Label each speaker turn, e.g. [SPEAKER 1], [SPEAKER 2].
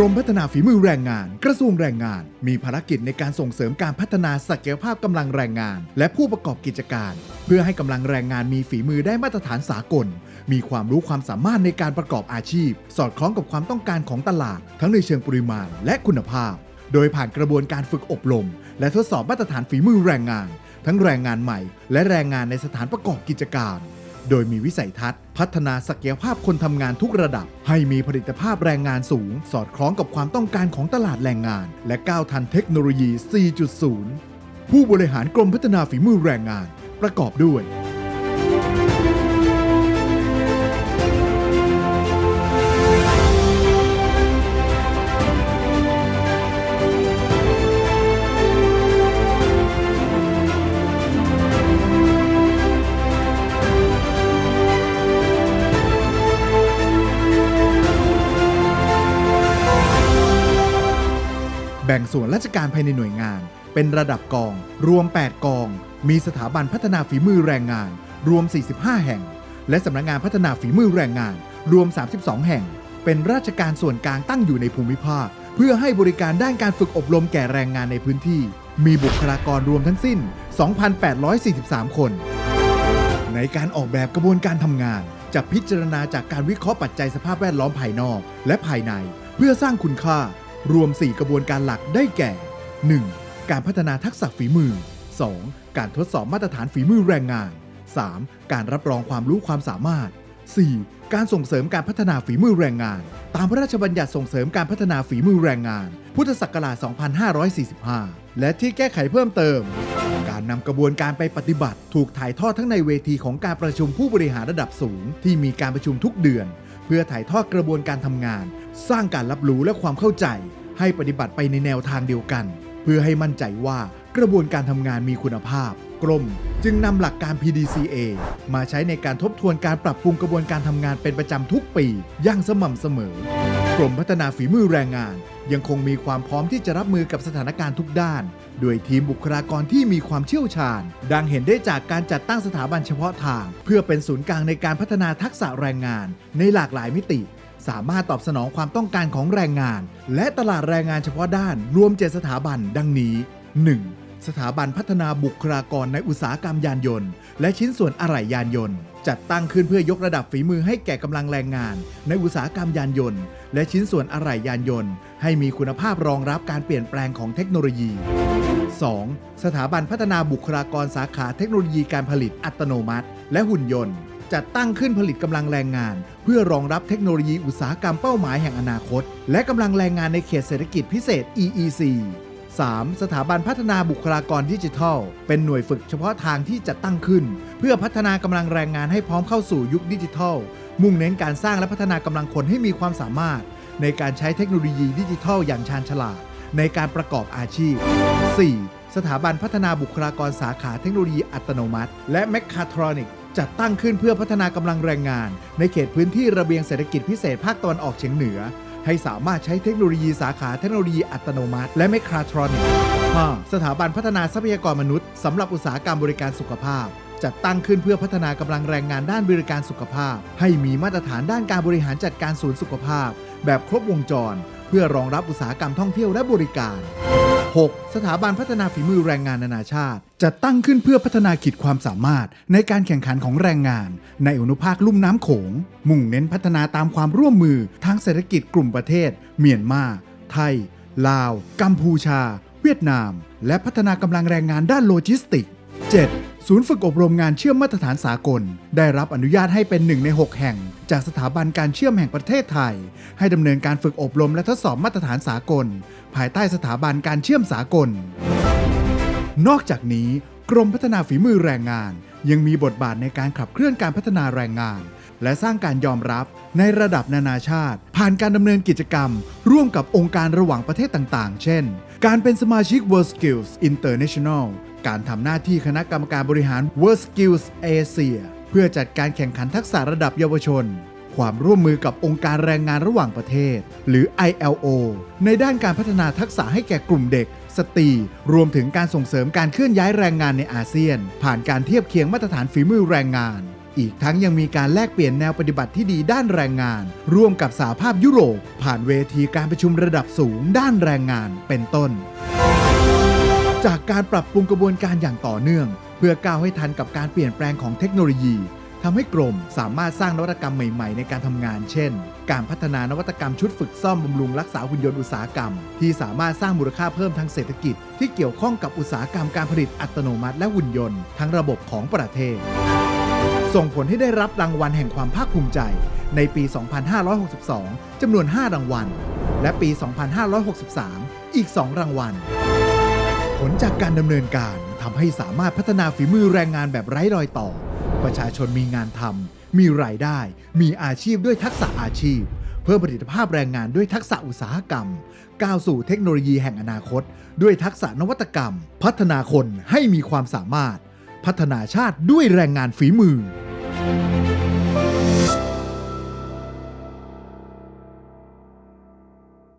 [SPEAKER 1] กรมพัฒนาฝีมือแรงงาน กระทรวงแรงงาน มีภารกิจในการส่งเสริมการพัฒนาศักยภาพกำลังแรงงาน และผู้ประกอบกิจการ เพื่อให้กำลังแรงงานมีฝีมือได้มาตรฐานสากล มีความรู้ความสามารถในการประกอบอาชีพ สอดคล้องกับความต้องการของตลาด ทั้งในเชิงปริมาณและคุณภาพ โดยผ่านกระบวนการฝึกอบรม และทดสอบมาตรฐานฝีมือแรงงาน ทั้งแรงงานใหม่ และแรงงานในสถานประกอบกิจการ โดยมีวิสัยทัศน์ พัฒนาศักยภาพคนทำงานทุกระดับ ให้มีผลิตภาพแรงงานสูง สอดคล้องกับความต้องการของตลาดแรงงาน และก้าวทันเทคโนโลยี 4.0 ผู้บริหารกรมพัฒนาฝีมือแรงงาน ประกอบด้วย แบ่งส่วนราชการภายในหน่วยงาน เป็นระดับกอง รวม 8 กอง มีสถาบันพัฒนาฝีมือแรงงาน รวม 45 แห่ง และสำนักงานพัฒนาฝีมือแรงงาน รวม 32 แห่ง เป็นราชการส่วนกลางตั้งอยู่ในภูมิภาค เพื่อให้บริการด้านการฝึกอบรมแก่แรงงานในพื้นที่ มีบุคลากรรวมทั้งสิ้น 2,843 คน ในการออกแบบกระบวนการทำงาน จะพิจารณาจากการวิเคราะห์ปัจจัยสภาพแวดล้อมภายนอก และภายใน เพื่อสร้างคุณค่า รวม 4 กระบวนการหลักได้แก่ 1. การพัฒนาทักษะฝีมือ 2. การทดสอบมาตรฐานฝีมือแรงงาน 3. การรับรองความรู้ความสามารถ 4. การส่งเสริมการพัฒนาฝีมือแรงงาน ตามพระราชบัญญัติส่งเสริมการพัฒนาฝีมือแรงงาน พุทธศักราช 2545 และที่แก้ไขเพิ่มเติม การนำกระบวนการไปปฏิบัติ ถูกถ่ายทอดทั้งในเวทีของการประชุมผู้บริหารระดับสูง ที่มีการประชุมทุกเดือน เพื่อถ่ายทอดกระบวนการทำงาน สร้างการรับรู้และความเข้าใจ ให้ปฏิบัติไปในแนวทางเดียวกัน เพื่อให้มั่นใจว่ากระบวนการทำงานมีคุณภาพ กรม จึงนำหลักการ PDCA มาใช้ในการทบทวนการปรับปรุงกระบวนการทำงานเป็นประจำทุกปี อย่างสม่ำเสมอ กรมพัฒนาฝีมือแรงงาน ยังคงมีความพร้อมที่จะรับมือกับสถานการณ์ทุกด้าน ด้วยทีมบุคลากรที่มีความเชี่ยวชาญ ดังเห็นได้จากการจัดตั้งสถาบันเฉพาะทาง เพื่อเป็นศูนย์กลางในการพัฒนาทักษะแรงงาน ในหลากหลายมิติ สามารถตอบสนองความต้องการของแรงงาน และตลาดแรงงานเฉพาะด้านรวม7สถาบัน ดังนี้ 1. สถาบันพัฒนาบุคลากรในอุตสาหกรรมยานยนต์ และชิ้นส่วนอะไหล่ยานยนต์ จัดตั้งขึ้นเพื่อยกระดับฝีมือให้แก่กำลังแรงงาน ในอุตสาหกรรมยานยนต์ และชิ้นส่วนอะไหล่ยานยนต์ ให้มีคุณภาพรองรับการเปลี่ยนแปลงของเทคโนโลยี 2. สถาบันพัฒนาบุคลากรสาขาเทคโนโลยีการผลิตอัตโนมัติ และหุ่นยนต์ จัดตั้งขึ้นผลิตกำลังแรงงาน เพื่อรองรับเทคโนโลยีอุตสาหกรรมเป้าหมายแห่งอนาคต และกำลังแรงงานในเขตเศรษฐกิจพิเศษ EEC 3. สถาบันพัฒนาบุคลากรดิจิทัล เป็นหน่วยฝึกเฉพาะทางที่จัดตั้งขึ้น เพื่อพัฒนากำลังแรงงานให้พร้อมเข้าสู่ยุคดิจิทัล มุ่งเน้นการสร้างและพัฒนากำลังคนให้มีความสามารถ ในการใช้เทคโนโลยีดิจิทัล อย่างชาญฉลาด ในการประกอบอาชีพ 4. สถาบันพัฒนาบุคลากรสาขาเทคโนโลยีอัตโนมัติ และแมคคาทรอนิกจัดตั้งขึ้นเพื่อพัฒนากำลังแรงงาน ในเขตพื้นที่ระเบียงเศรษฐกิจพิเศษภาคตะวันออกเฉียงเหนือ ให้สามารถใช้เทคโนโลยีสาขาเทคโนโลยีอัตโนมัติ และแมคคาทรอนิกส์ 5. สถาบันพัฒนาทรัพยากรมนุษย์สำหรับอุตสาหกรรมบริการสุขภาพ จัดตั้งขึ้นเพื่อพัฒนากำลังแรงงานด้านบริการสุขภาพ ให้มีมาตรฐานด้านการบริหารจัดการศูนย์สุขภาพ แบบครบวงจร เพื่อรองรับอุตสาหกรรมท่องเที่ยวและบริการ 6. สถาบันพัฒนาฝีมือแรงงานนานาชาติ จะตั้งขึ้นเพื่อพัฒนาขีดความสามารถในการแข่งขันของแรงงาน ในอนุภาคลุ่มน้ำโขง มุ่งเน้นพัฒนาตามความร่วมมือทางเศรษฐกิจกลุ่มประเทศ เมียนมา ไทย ลาว กัมพูชา เวียดนาม และพัฒนากำลังแรงงานด้านโลจิสติก 7. ศูนย์ฝึกอบรมงานเชื่อมมาตรฐานสากล ได้รับอนุญาตให้เป็นหนึ่งใน 6 แห่ง จากสถาบันการเชื่อมแห่งประเทศไทย ให้ดำเนินการฝึกอบรมและทดสอบมาตรฐานสากล ภายใต้สถาบันการเชื่อมสากล นอกจากนี้ กรมพัฒนาฝีมือแรงงาน ยังมีบทบาทในการขับเคลื่อนการพัฒนาแรงงาน และสร้างการยอมรับในระดับนานาชาติ ผ่านการดำเนินกิจกรรม ร่วมกับองค์การระหว่างประเทศต่าง ๆ เช่น การเป็นสมาชิก World Skills International การทำหน้าที่คณะกรรมการบริหาร World Skills Asia เพื่อจัดการแข่งขันทักษะระดับเยาวชน ความร่วมมือกับองค์การแรงงานระหว่างประเทศ หรือ ILO ในด้านการพัฒนาทักษะให้แก่กลุ่มเด็ก สตรี รวมถึงการส่งเสริมการเคลื่อนย้ายแรงงานในอาเซียน ผ่านการเทียบเคียงมาตรฐานฝีมือแรงงาน อีกทั้งยังมีการแลกเปลี่ยนแนวปฏิบัติที่ดีด้านแรงงาน ร่วมกับสหภาพยุโรป ผ่านเวทีการประชุมระดับสูงด้านแรงงานเป็นต้น จากการปรับปรุงกระบวนการอย่างต่อเนื่อง เพื่อก้าวให้ทันกับการเปลี่ยนแปลงของเทคโนโลยีทำให้กรมสามารถสร้างนวัตกรรมใหม่ๆ ในการทำงาน เช่น การพัฒนานวัตกรรมชุดฝึกซ่อมบำรุงรักษาหุ่นยนต์อุตสาหกรรม ที่สามารถสร้างมูลค่าเพิ่มทางเศรษฐกิจ ที่เกี่ยวข้องกับอุตสาหกรรมการผลิตอัตโนมัติและหุ่นยนต์ ทั้งระบบของประเทศ ส่งผลให้ได้รับรางวัลแห่งความภาคภูมิใจ ในปี 2562 จำนวน 5 รางวัล และปี 2563 อีก 2 รางวัล ผลจากการดำเนินการทำให้สามารถพัฒนาฝีมือแรงงานแบบไร้รอยต่อ ประชาชนมีงานทำมีรายได้ มีอาชีพด้วยทักษะอาชีพ เพิ่มประสิทธิภาพแรงงานด้วยทักษะอุตสาหกรรม ก้าวสู่เทคโนโลยีแห่งอนาคต ด้วยทักษะนวัตกรรม พัฒนาคนให้มีความสามารถ พัฒนาชาติด้วยแรงงานฝีมือ